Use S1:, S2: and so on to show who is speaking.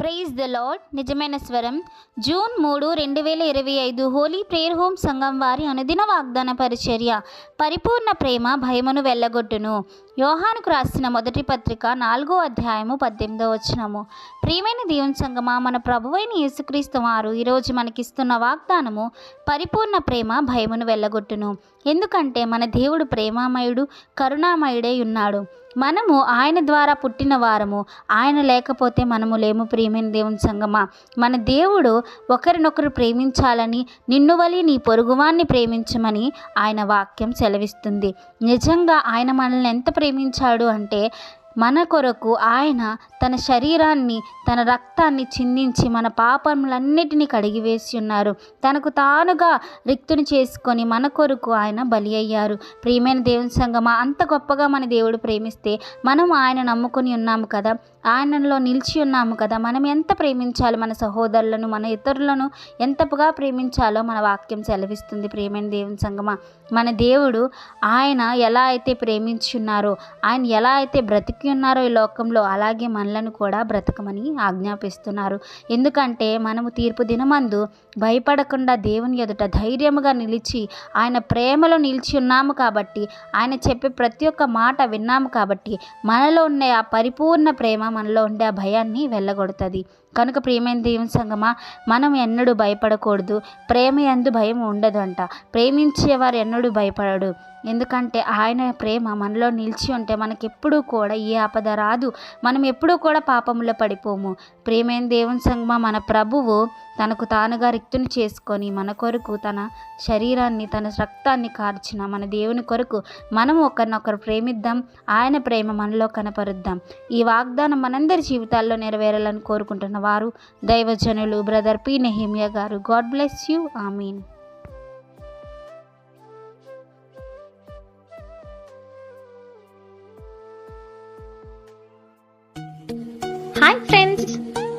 S1: Praise the lord నిజమైన స్వరం. June మూడు రెండు వేల ఇరవై ఐదు హోలీ ప్రేయర్ హోమ్ సంఘం వారి అనుదిన వాగ్దాన పరిచర్య. పరిపూర్ణ ప్రేమ భయమును వెళ్ళగొట్టును యోహానుకు రాసిన మొదటి పత్రిక నాలుగో అధ్యాయము పద్దెనిమిదో వచనము. ప్రియమైన దేవుని సంగమా మన ప్రభువైన యేసుక్రీస్తు వారు ఈరోజు మనకిస్తున్న వాగ్దానము పరిపూర్ణ ప్రేమ భయమును వెళ్ళగొట్టును ఎందుకంటే మన దేవుడు ప్రేమామయుడు కరుణామయుడై ఉన్నాడు. మనము ఆయన ద్వారా పుట్టిన వారము ఆయన లేకపోతే మనము లేము ప్రియమైన దేవుని సంగమా. మన దేవుడు ఒకరినొకరు ప్రేమించాలని నిన్ను వలి నీ పొరుగువాన్ని ప్రేమించమని ఆయన వాక్యం సెలవిస్తుంది. నిజంగా ఆయన మనల్ని ఎంత ప్రేమించాడు అంటే మన కొరకు ఆయన తన శరీరాన్ని తన రక్తాన్ని చిందించి మన పాపములన్నిటినీ కడిగివేసి ఉన్నారు. తనకు తానుగా రిక్తుని చేసుకొని మన కొరకు ఆయన బలి అయ్యారు. ప్రియమైన దేవుని సంగమా అంత గొప్పగా మన దేవుడు ప్రేమిస్తే మనం ఆయన నమ్ముకొని ఉన్నాము కదా? ఆయనలో నిలిచి ఉన్నాము కదా? మనం ఎంత ప్రేమించాలి? మన సహోదరులను మన ఇతరులను ఎంతగా ప్రేమించాలో మన వాక్యం సెలవిస్తుంది. ప్రేమైన దేవుని సంగమా మన దేవుడు ఆయన ఎలా అయితే ప్రేమించున్నారో ఆయన ఎలా అయితే బ్రతికి ఉన్నారో ఈ లోకంలో అలాగే మనలను కూడా బ్రతకమని ఆజ్ఞాపిస్తున్నారు. ఎందుకంటే మనము తీర్పు దినమందు భయపడకుండా దేవుని ఎదుట ధైర్యముగా నిలిచి ఆయన ప్రేమలో నిలిచి ఉన్నాము కాబట్టి ఆయన చెప్పే ప్రతి ఒక్క మాట విన్నాము కాబట్టి మనలో ఉండే ఆ పరిపూర్ణ ప్రేమ మనలో ఉండే ఆ భయాన్ని వెళ్ళగొడుతుంది. కనుక ప్రియమైన దేవుని సంగమా మనం ఎన్నడూ భయపడకూడదు. ప్రేమ ఎందు భయం ఉండదు అంట ప్రేమించేవారు ఎన్నడూ భయపడడు. ఎందుకంటే ఆయన ప్రేమ మనలో నిలిచి ఉంటే మనకెప్పుడూ కూడా ఏ ఆపద రాదు. మనం ఎప్పుడూ కూడా పాపంలో పడిపోము. ప్రేమైన దేవుని సంగమా మన ప్రభువు తనకు తానుగా రిక్తుని చేసుకొని మన కొరకు తన శరీరాన్ని తన రక్తాన్ని కార్చిన మన దేవుని కొరకు మనం ఒకరినొకరు ప్రేమిద్దాం. ఆయన ప్రేమ మనలో కనపరుద్దాం. ఈ వాగ్దానం మనందరి జీవితాల్లో నెరవేరాలని కోరుకుంటున్న వారు దైవజనులు బ్రదర్ పి. నెహిమియా గారు. God bless you. ఆమీన్.
S2: Hi friends.